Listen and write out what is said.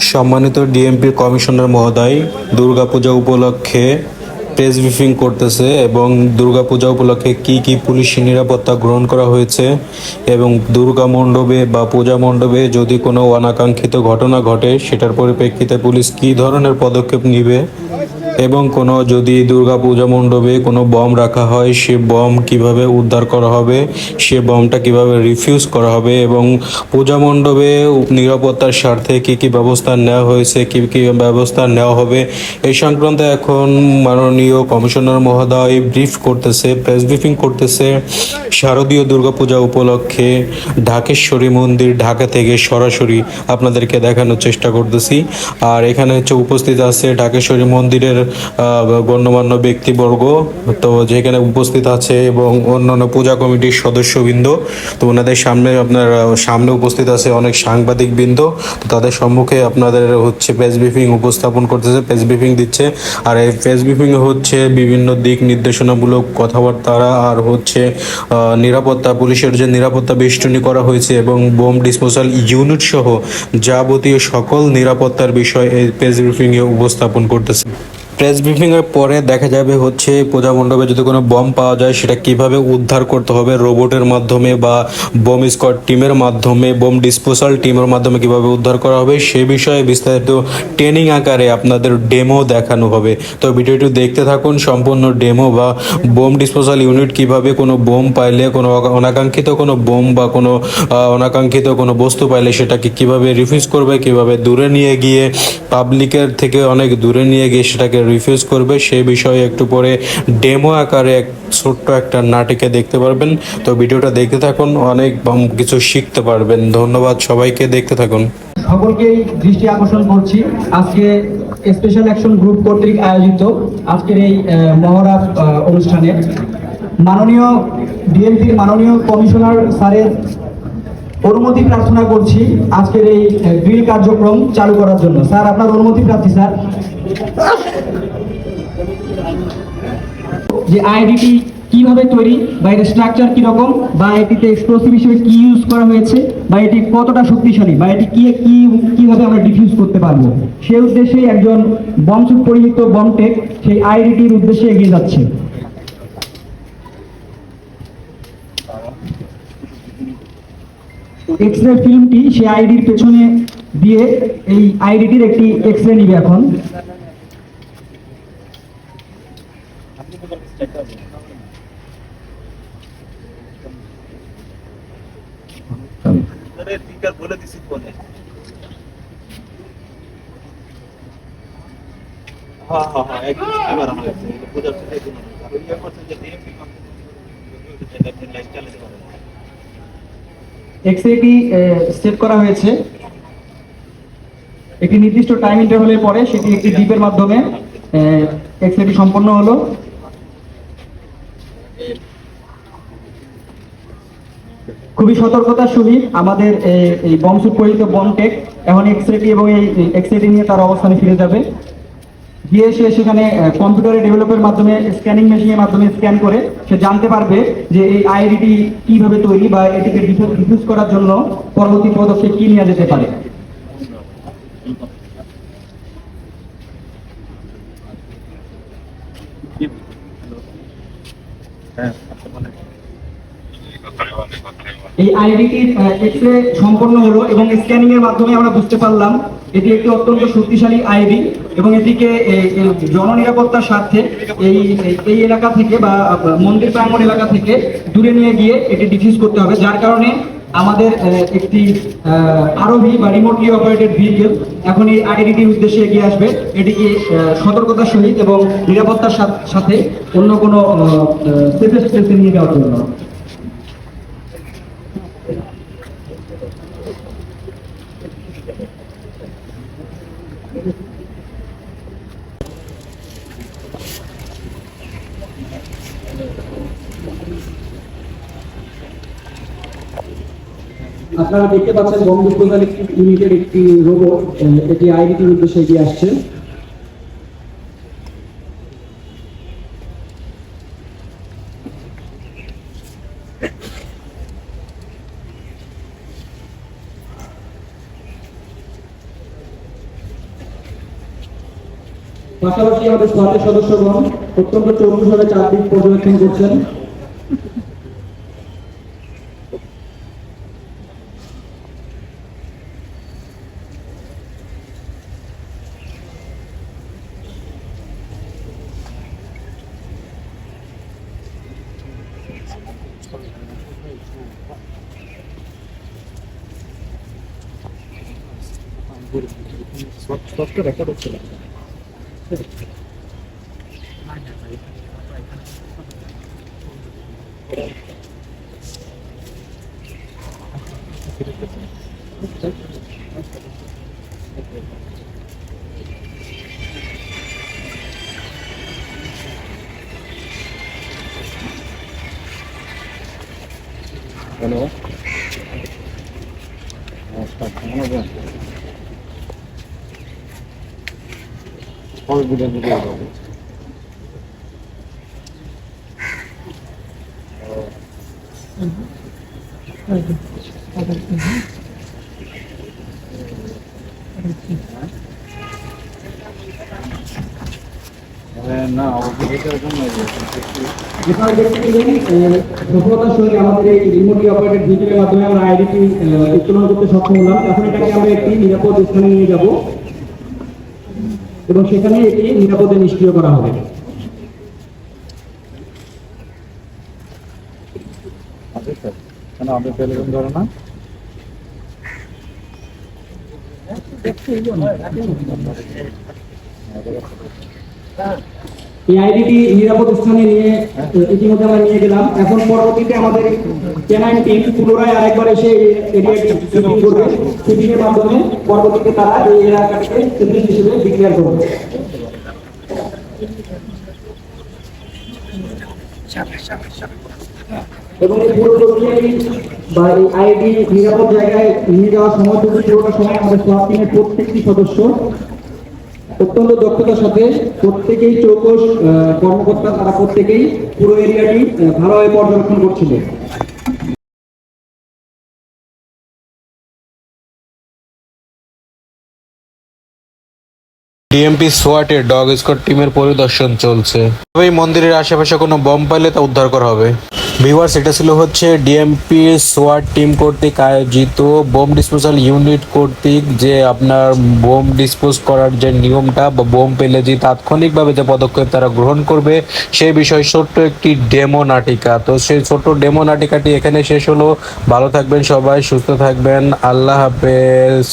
সম্মানিত ডিএমপির কমিশনার মহোদয়, দুর্গাপূজা উপলক্ষে প্রেস ব্রিফিং করতেছে এবং দুর্গাপূজা উপলক্ষে কি কি পুলিশি নিরাপত্তা গ্রহণ করা হয়েছে এবং দুর্গা মণ্ডপে বা পূজা মণ্ডপে যদি কোনো অনাকাঙ্ক্ষিত ঘটনা ঘটে, সেটার পরিপ্রেক্ষিতে পুলিশ কি ধরনের পদক্ষেপ নেবে? এবং কোনো যদি দুর্গা পূজা মণ্ডপে কোনো বম রাখা হয়, সে বম কীভাবে উদ্ধার করা হবে, সে বমটা কীভাবে রিফিউজ করা হবে এবং পূজা মণ্ডপে নিরাপত্তার স্বার্থে কী কী ব্যবস্থা নেওয়া হয়েছে, কী কী ব্যবস্থা নেওয়া হবে এই সংক্রান্তে এখন মাননীয় কমিশনার মহোদয় ব্রিফ করতেছে প্রেস ব্রিফিং করতেছে শারদীয় দুর্গাপূজা উপলক্ষে ঢাকেশ্বরী মন্দির, ঢাকা থেকে সরাসরি আপনাদেরকে দেখানোর চেষ্টা করতেছি। আর এখানে হচ্ছে উপস্থিত আছে ঢাকেশ্বরী মন্দিরের গণ্যমান্য ব্যক্তিবর্গ, তো যেখানে উপস্থিত আছে এবং অন্যান্য পূজা কমিটির সদস্যবৃন্দ, তো ওনাদের সামনে আপনার সামনে উপস্থিত আছে অনেক সাংবাদিক বৃন্দ তো তাদের সম্মুখে আপনাদের হচ্ছে প্রেস ব্রিফিং উপস্থাপন করতেছে প্রেস ব্রিফিং দিচ্ছে। আর এই প্রেস ব্রিফিং হচ্ছে বিভিন্ন দিক নির্দেশনামূলক কথাবার্তা আর হচ্ছে নিরাপত্তা, পুলিশের যে নিরাপত্তা বেষ্টনী করা হয়েছে এবং বোম ডিসপোজাল ইউনিট সহ যাবতীয় সকল নিরাপত্তার বিষয় এই প্রেস ব্রিফিংয়ে উপস্থাপন করতেছে। প্রেস ব্রিফিং এর পরে দেখা যাবে হচ্ছে পূজা মণ্ডপে যদি কোনো বম পাওয়া যায়, সেটা কীভাবে উদ্ধার করতে হবে রোবটের মাধ্যমে বা বোম স্কোয়াড টিমের মাধ্যমে বোম ডিসপোজাল টিমের মাধ্যমে কীভাবে উদ্ধার করা হবে, সে বিষয়ে বিস্তারিত ট্রেনিং আকারে আপনাদের ডেমো দেখানো হবে। তো ভিডিওটি দেখতে থাকুন, সম্পূর্ণ ডেমো বা বোম ডিসপোজাল ইউনিট কীভাবে কোনো বোম পাইলে, কোনো অনাকাঙ্ক্ষিত কোনো বোম বা কোনো অনাকাঙ্ক্ষিত কোনো বস্তু পাইলে সেটাকে কীভাবে রিফিউজ করবে, কীভাবে দূরে নিয়ে গিয়ে পাবলিকের থেকে অনেক দূরে নিয়ে গিয়ে সেটাকে রিফিউজ করবে সে বিষয়ে একটু পরে ডেমো আকারে এক ছোট্ট একটা নাটিকে দেখতে পারবেন। তো ভিডিওটা দেখতে থাকুন, অনেক কিছু শিখতে পারবেন। ধন্যবাদ সবাইকে, দেখতে থাকুন। সকলকেই দৃষ্টি আকর্ষণ করছি। আজকে স্পেশাল অ্যাকশন গ্রুপ কর্তৃক আয়োজিত আজকের এই মহড়া অনুষ্ঠানে। মাননীয় ডিএমপির মাননীয় কমিশনার স্যারের অনুমতি প্রার্থনা করছি আজকের এই ড্রিল কার্যক্রম চালু করার জন্য। স্যার, আপনার অনুমতি প্রার্থী স্যার? যে আইডিটি কীভাবে তৈরি, বা এর স্ট্রাকচার কীরকম, বা এটিতে এক্সপ্লোসিভ হিসেবে কি ইউজ করা হয়েছে, বা এটি কতটা শক্তিশালী, বা এটি কি কি, কীভাবে আমরা ডিফিউজ করতে পারব? সেই উদ্দেশ্যে একজন বমসুট পরিহিত বমটেক সেই আইডিটির উদ্দেশ্যে এগিয়ে যাচ্ছে। এক্স রে ফিল্মটি সেই আইডির পেছনে দিয়ে এই আইডিটির একটি এক্স রে নিবে এখন। বলে দিছি ফোনে হ্যাঁ হ্যাঁ হ্যাঁ এবার আমার কাছে বোঝার সাথে একদম আর ইয়ে করছেন যে ডিএমপি কম্পিউটার লাইভ চালাতে পারেন এক্সরেটি সেট করা হয়েছে। একটি নির্দিষ্ট টাইম ইন্টারভ্যালের পরে সেটি একটি ডিপের মাধ্যমে এক্সরেটি সম্পন্ন হলো। খুবই সতর্কতার সহিত আমাদের এই বংশুট পরিচিত বমটেক এখন এক্সরেটি এবং এই এক্সরেটি নিয়ে তার অবস্থানে ফিরে যাবে। গিয়ে সে সেখানে কম্পিউটারে ডেভেলপের মাধ্যমে স্ক্যানিং মেশিনের মাধ্যমে স্ক্যান করে সে জানতে পারবে যে এই আইডিটি কীভাবে তৈরি বা এটিকে ডিফিউজ করার জন্য পরবর্তী পদক্ষেপ কি নেওয়া যেতে পারে। এই আইডিটির এক্সরে সম্পন্ন হলো এবং স্ক্যানিং এর মাধ্যমে আমরা বুঝতে পারলাম এটি একটি অত্যন্ত শক্তিশালী আইডি এবং এটিকে জননিরাপত্তার স্বার্থে এই, এই- এলাকা থেকে বা মন্দির প্রাঙ্গণ এলাকা থেকে দূরে নিয়ে গিয়ে এটি ডিফিউজ করতে হবে, যার কারণে আমাদের একটি আরোভি বা রিমোটলি অপারেটেড ভেহিকেল এখন এই আইডিটির উদ্দেশ্যে এগিয়ে আসবে। এটিকে সতর্কতার সহিত এবং নিরাপত্তার সাথে অন্য কোনো সেফেস্ট নিয়ে যাওয়ার জন্য। আপনারা দেখতে পাচ্ছেন বঙ্গ ইউনিটের একটি রোবট এটি আইডিটির উদ্দেশ্যে এগিয়ে আসছে। পাশাপাশি আমাদের সদস্যগণ অত্যন্ত চৌকুশভাবে চারদিক পর্যবেক্ষণ করছেন। स्वस्त रेकॉर्डच केला हॅलो नमस्कार পেলেন আহ, সফলতার সঙ্গে আমাদের এই রিমোটলি অপারেটেড ভিডিওর মাধ্যমে আমরা আইডিটি উত্তোলন করতে সক্ষম হলাম এখন এটাকে আমরা একটি নিরাপদ স্থানে নিয়ে যাব এবং সেখানে এটি নিরাপদে নিষ্ক্রিয় করা হবে। না এই আইডিটি নিরাপদ স্থানে নিয়ে ইতিমধ্যে আমরা নিয়ে গেলাম। এখন পরবর্তীতে আমাদের ক্যানাইন টিম পুনরায় আরেকবার এসে এরিয়াটি করবে। শুটিং এর মাধ্যমে পরবর্তীতে তারা এই এলাকাটিকে সিগনেট হিসেবে ডিক্লেয়ার করবে। এবং এই পুরো প্রক্রিয়াটি বা এই আইডি নিরাপদ জায়গায় নিয়ে যাওয়ার সময় পুরোটা সময় আমাদের সোয়াব টিমের প্রত্যেকটি সদস্য অত্যন্ত দক্ষতার সাথে প্রত্যেকেই চৌকস কর্মকর্তা তারা প্রত্যেকেই পুরো এরিয়াটি ভালোভাবে পর্যবেক্ষণ করছিলেন ডিএমপি সোয়াটের ডগ স্কোয়াড টিমের পরিদর্শন চলছে। তবে মন্দিরের আশেপাশে কোনো বম পাইলে তা উদ্ধার করা হবে। ভিউয়ার্স, এটা ছিল হচ্ছে ডিএমপি সোয়ার টিম কর্তৃক আয়োজিত বোম ডিসপোজাল ইউনিট কর্তৃক যে আপনার বোম ডিসপোজ করার যে নিয়মটা বা বোম পেলে যে তাৎক্ষণিকভাবে যে পদক্ষেপ তারা গ্রহণ করবে সেই বিষয়ে ছোট্ট একটি ডেমো নাটিকা। তো সেই ছোট্ট ডেমো নাটিকাটি এখানে শেষ হলো। ভালো থাকবেন সবাই, সুস্থ থাকবেন। আল্লাহ হাফেজ।